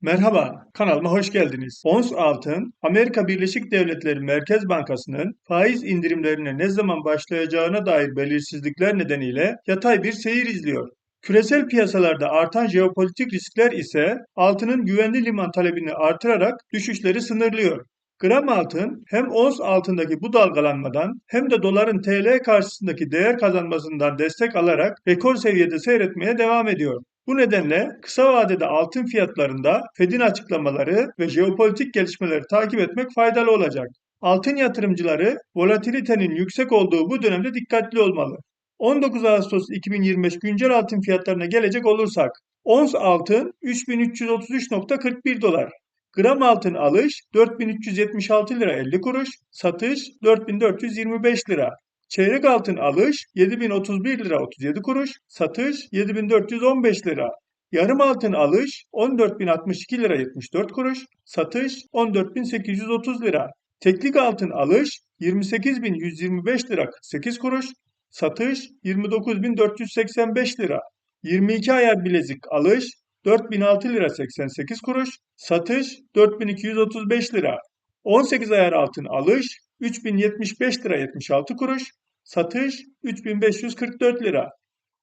Merhaba, kanalıma hoş geldiniz. Ons altın, Amerika Birleşik Devletleri Merkez Bankası'nın faiz indirimlerine ne zaman başlayacağına dair belirsizlikler nedeniyle yatay bir seyir izliyor. Küresel piyasalarda artan jeopolitik riskler ise altının güvenli liman talebini artırarak düşüşleri sınırlıyor. Gram altın hem ons altındaki bu dalgalanmadan hem de doların TL karşısındaki değer kazanmasından destek alarak rekor seviyede seyretmeye devam ediyor. Bu nedenle kısa vadede altın fiyatlarında Fed'in açıklamaları ve jeopolitik gelişmeleri takip etmek faydalı olacak. Altın yatırımcıları volatilitenin yüksek olduğu bu dönemde dikkatli olmalı. 19 Ağustos 2025 güncel altın fiyatlarına gelecek olursak, ons altın 3333.41 dolar, gram altın alış 4376 lira 50 kuruş, satış 4425 lira. Çeyrek altın alış 7031 lira 37 kuruş, satış 7415 lira. Yarım altın alış 14062 lira 74 kuruş, satış 14830 lira. Teklik altın alış 28125 lira 48 kuruş, satış 29485 lira. 22 ayar bilezik alış 4006 lira 88 kuruş, satış 4235 lira. 18 ayar altın alış 3075 lira 76 kuruş, satış 3544 lira.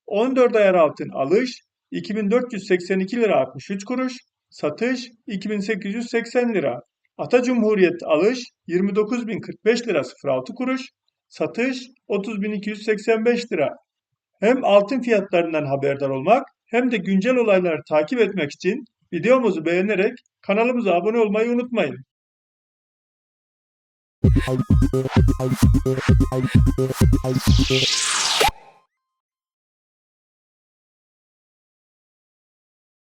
14 ayar altın alış 2482 lira 63 kuruş, satış 2880 lira. Ata Cumhuriyet alış 29045 lira 06 kuruş, satış 30285 lira. Hem altın fiyatlarından haberdar olmak hem de güncel olayları takip etmek için videomuzu beğenerek kanalımıza abone olmayı unutmayın.